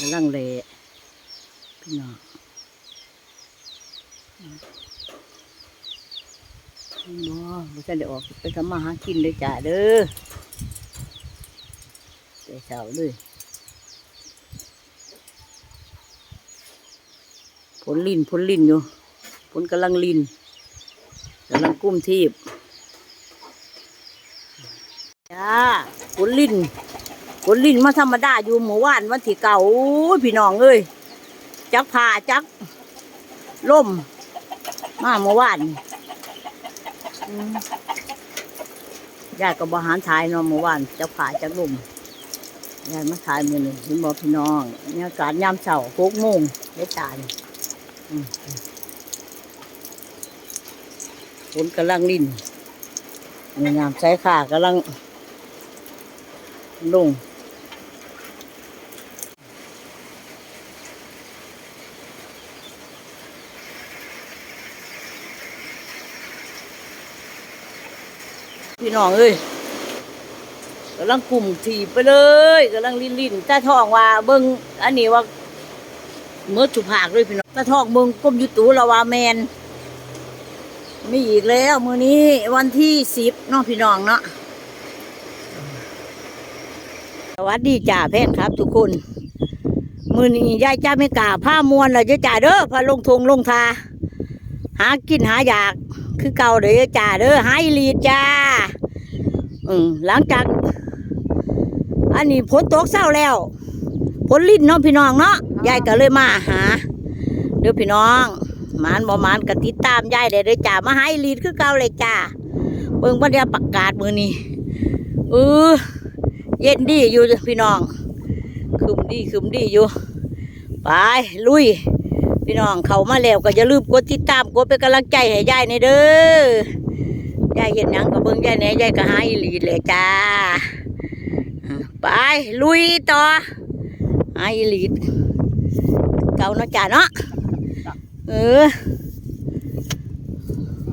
กำลังเละพี่น้องบ่บ่ทันได้ออกไปทำมาหากินเลยจ้าเด้อแต่เช้าเลยผลลินผลลินอยู่ผลกำลังลินกำลังกุ้มทีบจ้าผลลิน ผลลินมาธรรมดาอยู่หมู่ว่านวันที่เก่าพี่น้องเอ้ยจักผ่าจักล่ม มาเมื่อวานอืมญาติกับบหารทายนาะเมื่อวานจักผ่าจักล่มญาติมาทายมือหนึ่งเห็นบอกพี่น้องเนี่ยกาศยามเช้าหกโมงได้ตายฝนกำลังลินนี่ยามใช้ขากำลังลง พี่น้องเอ้ยกำลังกลุ่มถีบไปเลยกำลังลิ้นลิ้นตาทองว่าเบิ้งอันนี้ว่าเมื่อจุภาคเลยพี่น้องตาทองเบิ้งก้มยุตูละว่าแมนไมีอีกแล้วมือนี้วันที่สิบเนาะพี่น้องเนาะสวัสดีจ่าแพนครับ ทุกคน มือนี้ยายจ้าไม่กล้าผ้ามวนเลยจ้าจ่าเด้อพาลงทงลงทา หากินหาอยาก คือเก่าเด้อจ้าเด้อหายลีดจ้าอืมหลังจาก อันนี้ฝนตกเศร้าแล้วฝนลิ้นเนาะพี่น้องเนาะยายก็เลยมาหา เด้อพี่น้องหมานบ่หมานก็ติดตามยายได้เด้อจ้ามาหายลีดคือเก่าเลยจ้าเบิ่งบรรยากาศมื้อนี้เออเย็นดีอยู่จ้ะพี่น้องคืมดีคืมดีอยู่ ไป ลุย พี่น้องเขามาแล้วก็อย่าลืมกดติดตามกดเป็นกำลังใจให้ยายในอยเด้อยายเห็นหยังก็เบิ่งยายแหน่ยายก็หาอีหลีเลยจ้าอ่าไปลุยต่อหาอีหลีเก่าเนาะจ้าเนาะเออ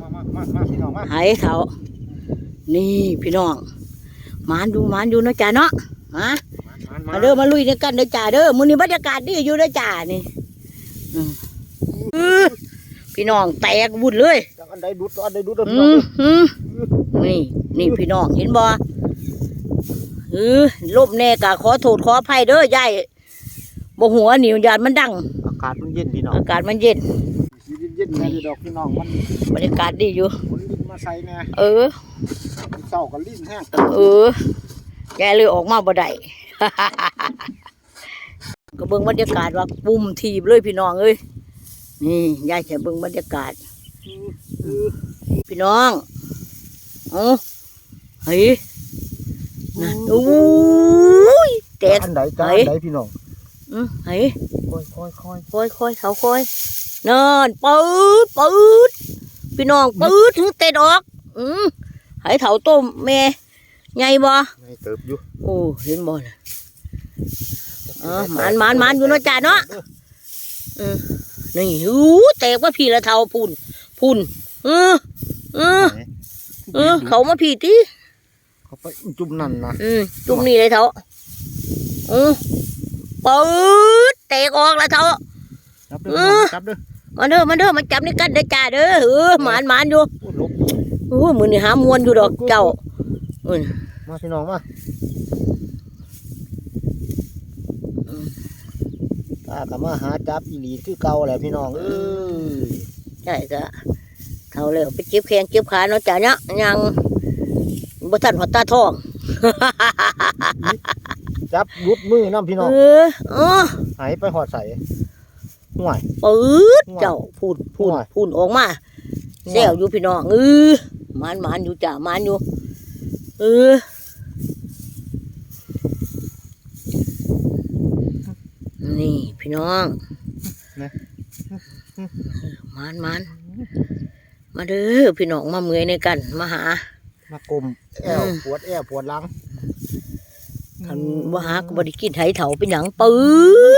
มามามามาพี่น้องมาหายเถานี่พี่น้องหมานดูหมานดูเนาะจ้าเนาะฮะมามาเด้อมาลุยในกันเด้อจ้าเด้อมื้อนี้บรรยากาศดีอยู่เด้อจ้านี่อืมอื้อ พี่น้องแตกวุ่นเลยจังอันใดดุดอันใดดุดพี่อืน้องมอืมนี่นี่พี่น้องเห็นบ่เออลบแน่กะขอโทษขออภัยเด้อยายบ่หัวนี่ยานมันดัง อากาศมันเย็นพี่น้อง อากาศมันเย็นสีเย็นๆแม่อยู่ดอกพี่น้องมันบรรยากาศดีอยู่ฝนลิ้นมาใส่แน่เออเศร้ากับลิ้นแห้งเออยายเลยออกมาบ่ได้ ก็เบิ่งบรรยากาศว่าปุ่มทีบเลยพี่น้องเอ้ยนี่ยายจะเบิ่งบรรยากาศ พี่น้องเอ้าเฮ้ยนะโอ้ยแตกอันใดจ้าไหนอันใดพี่น้องอืมเฮ้ยค่อยค่อยค่อยคอยคอยเขาคอยนอนปืดปืดพี่น้องปืดถึงเตะดอก อืมให้เถาต้มแม่ใหญ่บ่ไม่เติบอยู่โอ้เห็นบ่น่ะ เออหมานหมานหมานอยู่เนาะจ้าเนาะอืมนี่หูแตกว่าพี่ละเท่าพุ่นพุ่นเออเออเออ เขามาพี่ติเขาไปจุ่มนั่นนะอืมจุ่มนี่เลยเท่าอือปืดแตกออกละเท่าจับเด้อพี่น้องจับเด้อมาเด้อมาเด้อมาจับนี่กันเด้อจ้าเด้อเออหมานหมานอยู่โอ้ลบโอ้ยมือนี่หามวนอยู่ดอกเจ้าอืมมาพี่น้องมา ตากับมาหาจับอีหลีคือเก่าแหละพี่น้องเอ้ยใช่จ้ะเท่าแล้วไปเก็บแขนเก็บขาเนาะจ้าเนาะยังบ่ทันหัวตาทองจับรุดมือน้ำพี่น้องเออเออหายไปหอดใส่ห่วยปืดเจ้าพูดพูดว่าพูดออกมาแซวอยู่พี่น้องเออหมานหมานอยู่จ้าหมานอยู่เออนี่ พี่น้องนะหมานหมานมาเด้อพี่น้องมาเมื่อยในกัน มาหา มากลมแอวอืมปวดแอวปวดหลังคันว่าหาก็บ่ได้กินไหเถาเป็นหยังปื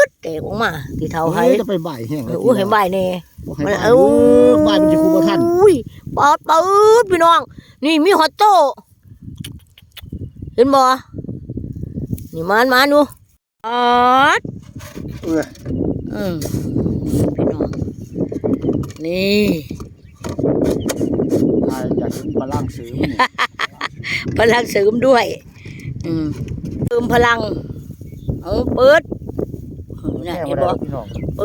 ดแตกออกมาที่เถาไหเฮ้ยจะไปบ่ายแห้งแล้วโอ้ยเห็นใบแน่บ่ให้มันบ่ายเอาเออบ่ายมันจะคูบ่ทันอุ้ยปอดปืดพี่น้อง นี่มีฮอตโต้เห็นบ่นี่มานมาดูปอด เอออืมพี่น้อง นี่ใครอยากเห็นพลังเสริมนี่พลังเสริมด้วย อืมเติมพลัง เอาเปิดน่ะแม่เห็บ่นได้บ่พี่น้องเปิ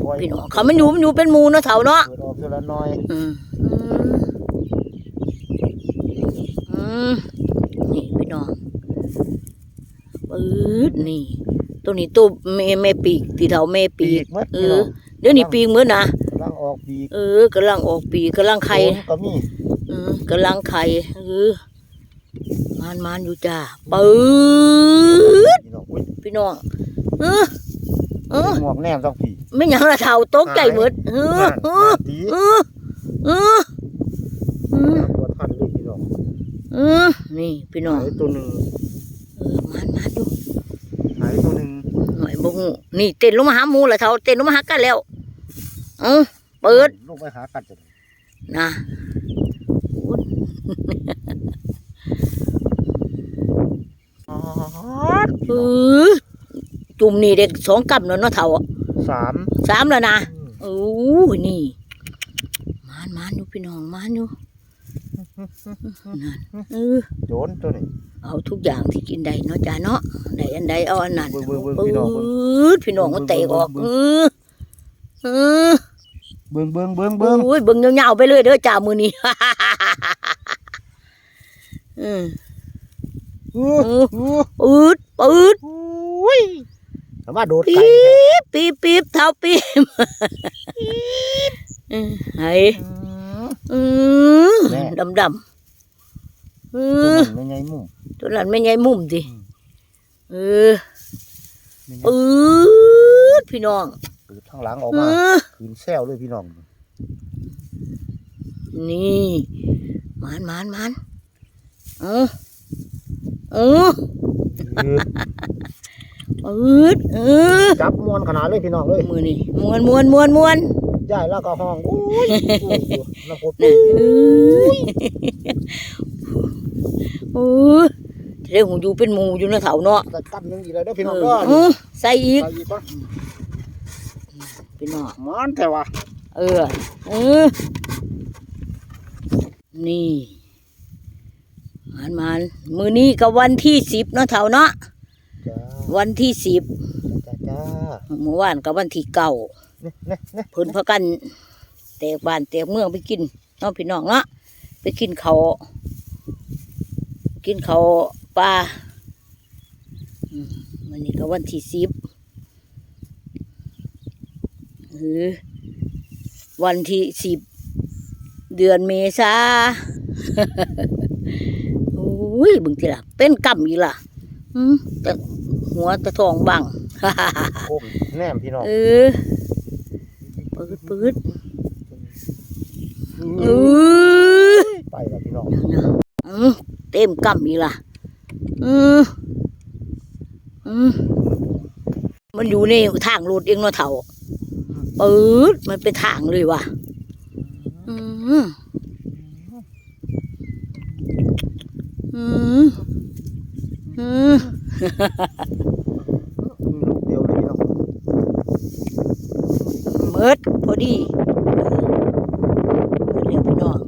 ดพี่น้องเขามันอยู่มันอยู่เป็นหมูเนาะเถาเนาะเปิดออกเท่าละน้อยอืมอืมอืมนี่พี่น้องปืดนี่ ตัวนี้ตัวแม่แม่ปีกตีเถาแม่ปีกหมดเอพี่อน้องเดี๋ยวนี้ปีกเหมือนนะกำลังออกปีกเออกำลังออกปีกกำลังไข่โขนก็มีเออกำลังไข่เออมานมานอยู่จ้าปืดพี่น้องอุ้ยพี่น้องเออเออหมวกแนมต้องผีไม่หยังละเถาตกใจหมดเออเออตีเออเออเออตัวทันเลยพี่น้องเออนี่พี่น้องหายตัวหนึ่งเออมานมานอยู่ หายตัวหนึ่ง หน่อยบ่ฮู้นี่เต้นลงมาหาหมูละเท่าเต้นลงมาหากันแล้วเอ้าเปิดลูกไปหากัดจะนะเออจุ่มนี่เด็กสองกำแล้วเนาะเท่าอะสามสามแล้วนะอืมโอ้ยนี่มานมานอยู่พี่น้องมานอยู่นั่น เออโจนตัวนี้เอาทุกอย่างที่กินได้เนาะจ้าเนาะได้อันใดเอาอันนั้นเบิ่งเบิ่งเบิ่งปืพี่น้องเบิ่งดพี่น้องมันเตะออกเบิ่เองอเออเบิ่งเบิ่งเบิ่งเบิ่งโอ้ยเบิ่งยาวๆไปเลยเด้อจ้ามือนี้อืมอู้เอออู้ปืดปืดอุ้ยสามารถโดดปีไก่แท้๊บปี๊บปี๊บเท้าปี๊บเออไห้ อืมอืแม่ ดำดำๆเอตัวอนั้นไม่ไงมุ่ง ตัวนั้นไม่ใหญ่มุมดิอืม เออไม่ไงปืดพี่น้องเปิดทางหลังออกเอมาอคืนแซวเลยพี่น้องนี่มานมานมานเออเออเออปืดเออจับมวนขนาดเลยพี่น้องเลยมือนี่มวนมวนมวนมวน ย้ายแล้วก็ห้องอุ้ยอุ้ยน้ำพดน่ะเอ้ยโอ้ยเรื่องของอยู่เป็นหมูอยู่นะเถาเนาะใส่กันหนึงอีกแล้วเด้อพี่น้องเอก็อเออใส่อีกใส่อีกก่อนพี่น้องมันแต่ว่าเออเออนี่มันมันมือนี้ก็วันที่สิบเนาะเถาเนาะจ้าวันที่สิบจ้าจ้าเมื่อวานก็วันที่เก้า เนี่ยเนี่ยเนี่ยเพิ่นพากันแตกบ้านแตกเมืองไปกินเนาะพี่น้องเนาะไปกินเขาวกินเขาวปลาอืมวันนี้ก็วันที่สิบเออวันที่สิบเดือนเมษาโอ้ยบึงทีละเป็นกำอีกล่ะอืมแต่หัวตะทองบังโอ้มแนมพี่น้องเออ ปืดปืดเออไปแล้วพี่น้องอืมเต็มกำอีล่ะอืมอืมมันอยู่ในทางรถเองเนาะเถ่าปืดมันเป็นทางเลยว่ะอืมอืมอืม ลูกเดียวเลยพี่น้อง เมิดพอดีเรียกพี่น้อง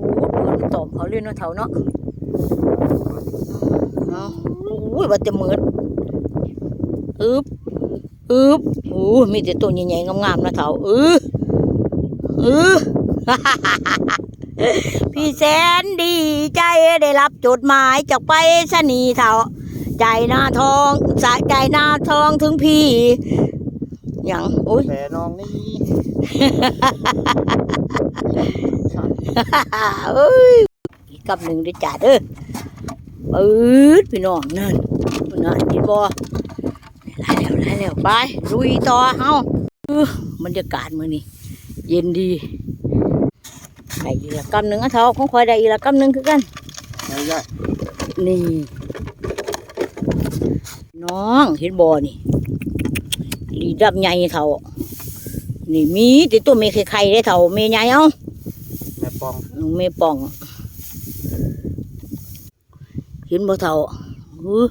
โอ้เปิดตอบเขาเล่นเนาะเถ่าเนาะเอาโอ้ยว่าจะมืดอึบอึบโอ้มีแต่ตัวใหญ่ๆงามๆนะเถาเออเออพี่แสนดีใจได้รับจดหมายจากไปสนีเถาใจหน้าทองสะใจหน้าทองถึงพี่ อย่างโอ้ยแต่น้องนี่เอ้ยอีกกับหนึ่งด้วยจ้าเด้อปืดพี่น้องนั่นนั่นกินบ่ไล่แล้วไล่แล้วไปลุยต่อเฮาเออบรรยากาศมื้อนี้เย็นดีได้อีกละกำหนึ่งอะเท่าของคอยได้อีกละกำหนึ่งคือกันไอ้ย่านี่น้องเห็นบ่นี่ลี ดับใหญ่เท่านี่มีแต่ตัวเมไข่ๆได้เท่าเมใหญ่เอาแม่ปองน้องเมป่อง เห็นบ่เท่าหือ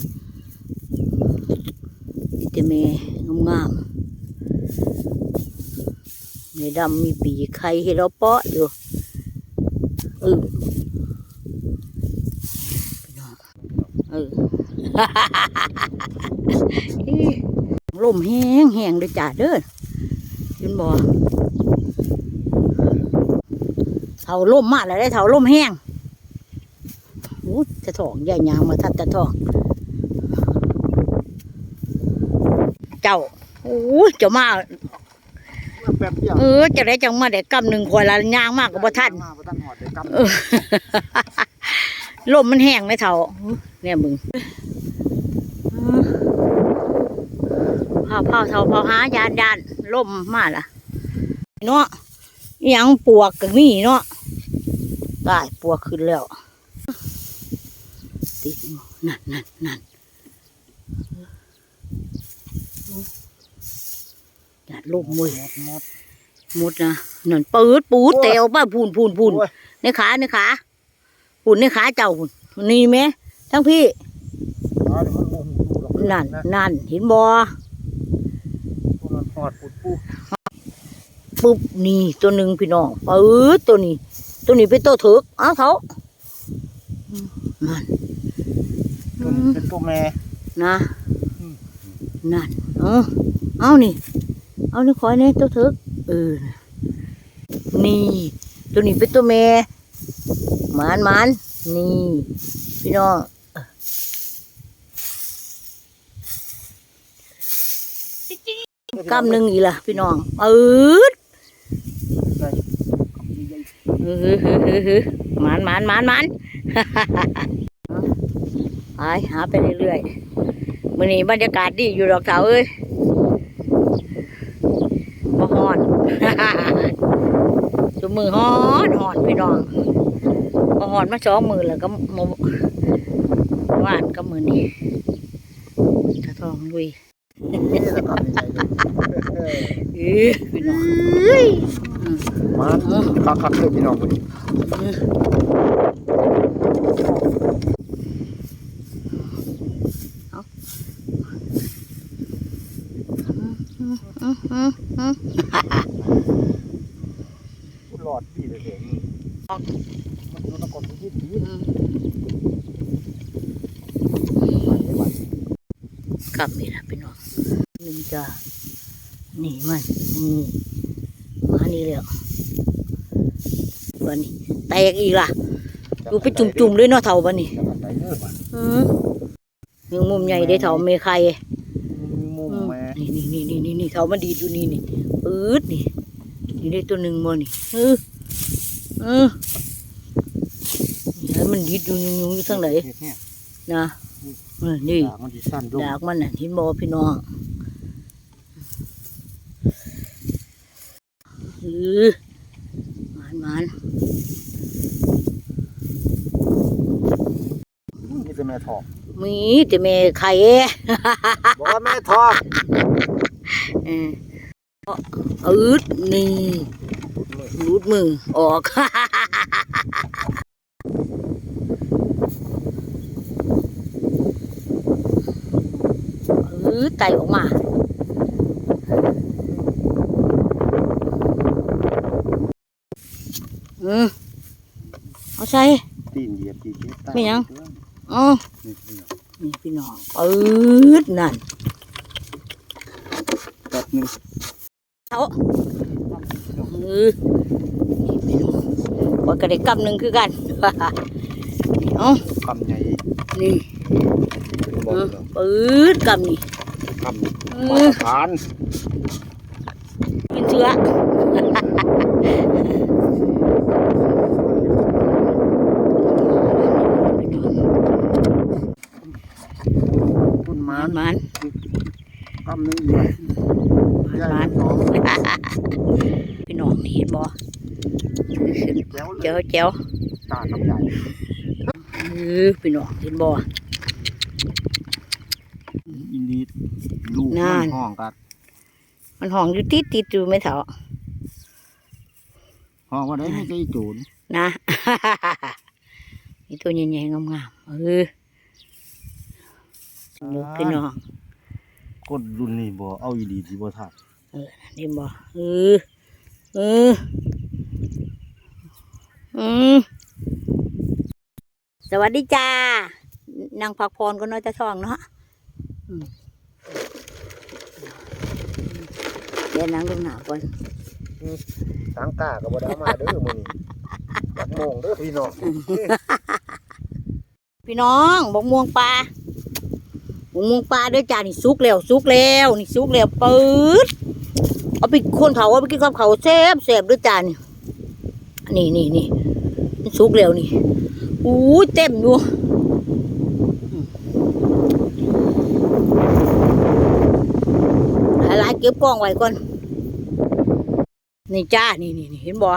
มีแต่แต่แม่งามๆแม่ดำมีปีกไข่ให้เราเปาะอยู่เออพี่น้องเออ ลมแห้งแห้งเลยจ้าเด้อยินบ่เท่าลมมากเลยได้เท่าลมแห้งโอ้จะถองใหญ่ยางมาทัดจะถอง เจ้าโอ้ยเจ้ามาแป๊บเดียวเออจะได้จังมาได้กำหนึ่งขวดละยางมากกับบ่ทันมาบ่ทันหอดได้กำเออลมมันแห้งไหมเท่าเนี่ยมึง เผาเผาเท่าเผาหายานยานลมมาละเนาะอิหยังปวกกับมีเนาะได้ปวกขึ้นแล้ว ติดอยู่นั่นนั่นนั่นอย่าลมมือหมดหมดนะนั่นปืดปูดเตวป้าพูนพูนพูนโอ้ยในขาในขาปุ่นในขาเจ้าพุ่นนี่ไหมทั้งพี่อ๋อเดี๋ยวมันบ่หูดูหรอกนั่นนั่นเห็นบ่มันห อดปุดปูปุ๊บนี่ตัวหนึ่งพี่น้องปืดตัวนี้ ตัวนี้เป็นตัวถึกเอาเขาอืมนั่นตัวนี้เป็นตัวแม่นะอืมนั่นเอาเอานี่ เอานี่คอยนี่ตัวถึกเออนี่ ตัวนี้เป็นตัวแม่หมานหมานนี่ พี่น้อง กำหนึ่งอีกล่ะพี่น้องปืดได้เฮ้ยเฮ้ยเฮ้ยเฮ้ยหมานหมานหมานหมานไปหาไปเรื่อยๆมื้อนี้บรรยากาศดีอยู่ดอกเสาวเอ้ยบ่ฮ้อนตัวมือฮอนฮอนพี่น้องบ่ฮ้อนมาสองมือแล้วก็มวานก็มือนี้ตะทองลุย นี่แหละครับใหญ่เลยเอ้ยพี่น้องมันคักคักๆเลยพี่น้องคนนี้อื้ออื้ออื้อ พูดหลอดดีเลยเถอะมันอยู่นครพิจิตรดีมันได้บัด กลับนี่นะพี่น้องหนึ่ง จ้านี่มันนี่มานี่แล้ววันนี้แตกอีกล่ะดูไปจุ่มๆเลยเนาะเท่าวันนี้จังหวัดไหนเด้อบัดอืมยังมุมใหญ่ได้เท่าเมฆไข่มีมุมอืมแม่นี่นี่นี่นี่นี่นี่เท่ามันดีดอยู่นี่นี่ปื๊ดนี่นี่ได้ตัวหนึ่งมานี่เออเออนี่ให้มันดีดอยู่ยุงๆอยู่ทางไหนเฮ็ดเนี่ยนะเออนี่ดากมันสิสั้นลงดากมันน่ะเห็นบ่พี่น้อง เออมันมันนี่คือแม่ทองมีแต่แม่ไข่บอกว่าแม่ทองเอออืดนี่รูดมือออกอืดไตออกมา อืมเอาใส่ตีนเหยียบตีนเหยียบตาไม่ยังเอ๋อนี่พี่น้องนี่พี่น้องอืดนั่นแป๊บหนึงเอาเออนี่พี่น้องว่ากระเด็กกำหนึ่งคือกันเอาคำใหญ่นี่บเออกอแล้วปืดกำนี่คำเอมาอตรฐานกินเชื้อ คุณหมามานมันคำหนึงอยู่หใหญ่มานสองพี่น้องนี่เห็นบ่แจ๋วเลเจ้ายเจ้าตาคำใหญ่เออพี่น้องเห็นบ่อินดีลูกนั่นมันห้องกันมันห้องอยู่ติดติดอยู่ไหม่เถาะ ห้องว่าได้ให้ใจโจรนะนี่ตัวใหญ่ๆงามๆเออลูกพี่น้องโกคนรุ่นนี้บ่เอาอีหลีที่บ่ทักนี่บ่เออเอออืมสวัสดีจ้านางพักพรก็น้อยจะท้องเนาะอืมเดี๋ยวนางลงหนาวก่อน สังกาก็บ่ได้เอามาเด้อมื้อนี้จักโมงเด้อพี่น้องพี่น้องบกม่วงปลาบกม่วงปลาเด้วยจ้านี่สุกแล้วสุกแล้วนี่สุกแล้วปื๊ดเอาไปคนเขาเอาไปกินกับเขาแซ่บแซ่บเด้วยจ้านี่นี่นี่นี่มันสุกแล้วนี่อู้ยเต็มอยู่หลายเก็บกล้องไว้ก่อน นี่จ้านี่นี่นี่เห็นบ่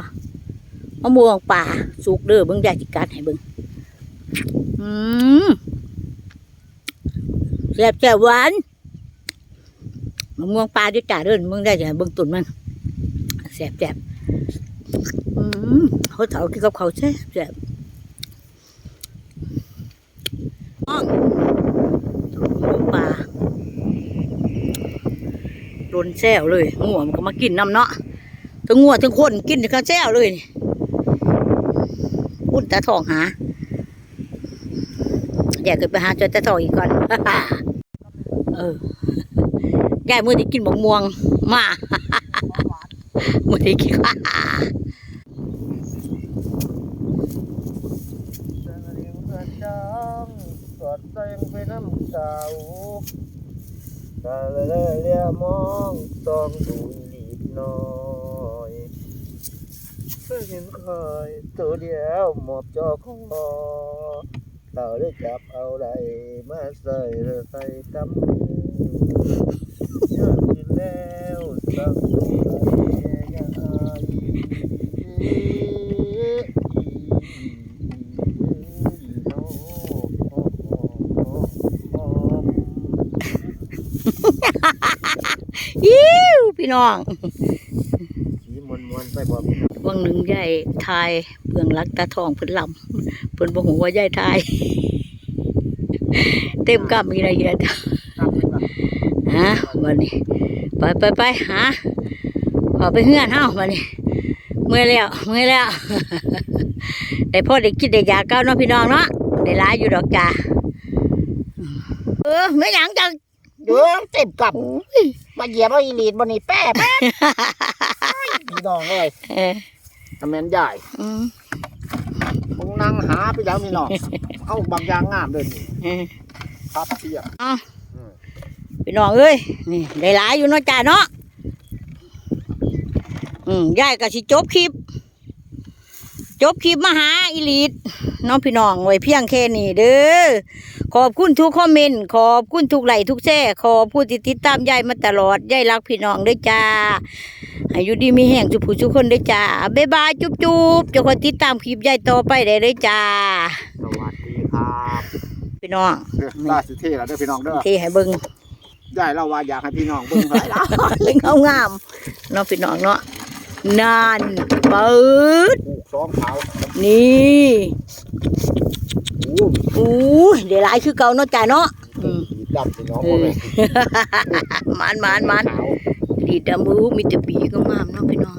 มะม่วงป่าสุกเด้อเบิ่งได้จิกัดให้เบิ่งอืมแซ่บแซ่บหวานมะม่วงปลาด้วยจ่าเดินมึงได้จ้ะเบิ่งตุ่นมันแซ่บแซ่บอืมเขาเถากินกับเขาวแซ่แซ่บน้องมะม่วงปลาโดนแซ่วเลยงัวมันก็มากินน้ำเนาะ ทั้งงัวทั้งคนกินข้าวแซวเลยนี่อุ่นตาทองหาอยากขึ้นไปหาจอยตะทองอีกก่อนเออแก่เมื่อที่กินบกม่วงมาเมื่อที่กินสอดแสงไปน้ำเก่าตาละละเลียมองต้องดูอีหลีน้อย เพิ่งเห็นคอยตัวเดียวหมอบจอคอเราได้จับเอาไรมาใส่หรือใส่กำมือยอดกินแล้วตั้งตัวใหญ่ยังอายอิ้วพี่น้องสีมนมวนๆไปบ่พี่น้อง วังหนึ่งยายทายเบื้องหลักตาทองเพิ่นลำเพิ่นบ่ฮู้ว่ายายทาย เต็มกำมีอะไรเยอะครับเป็นแบบฮะวันนี้ไปไปไปหาออกไปเฮือนเฮาวันนี้เมื่อยแล้วเมื่อยแล้วได้พ่อได้คิดได้อยากเก้าเนาะพี่น้องเนาะได้หลายอยู่ดอกจ้าเออไม่หยังจังเดี๋ยวเต็มกับโอ้ยมาเหยียบเอาอีหลีดบนนี่แป้แป้พี่น้องเอ้ยเออทำ แมนใหญ่อืมมึงนั่งหาไปแล้วนี่น้องเอาบางอย่างงามเดินนี่เออครับเทียบพี่น้องเอ้ยนี่ได้หลายอยู่เนาะจ้าเนาะอืมยายก็สิจบคลิป จบคลิปมาหาอีลีดน้องพี่น้องไว้เพียงแค่นี้เด้อขอบคุณทุกคอมเมนต์ขอบคุณทุกไลค์ทุกแช่ขอบผู้ที่ติดตามยายมาตลอดยายรักพี่น้องเด้วยจ้า อายุดีมีแห่งทุกผู้ทุกคนเด้วยจ้าบ๊ายบายจุ๊บจุ๊บจะคอยติดตามคลิปยายต่อไปได้เลยจ้า สวัสดีครับพี่น้องล่าสุดเท่แล้วเด้อพี่น้องเด้อที่ให้เบิ่งใหญ่เราว่าอยากให้พี่น้องเบิ่งหลายแล้วเล่งงามๆเนาะพี่น้องเนาะนานเปิดปลูกสองเขานี่โอ้อู้ยเดี๋ยวหลายคือเก่าเนาะจ้าเนาะอืมสีดำพี่น้องบ่แม่นมันมันมันขาว ดีดำบูมีแต่ปีกงามเนาะพี่น้อง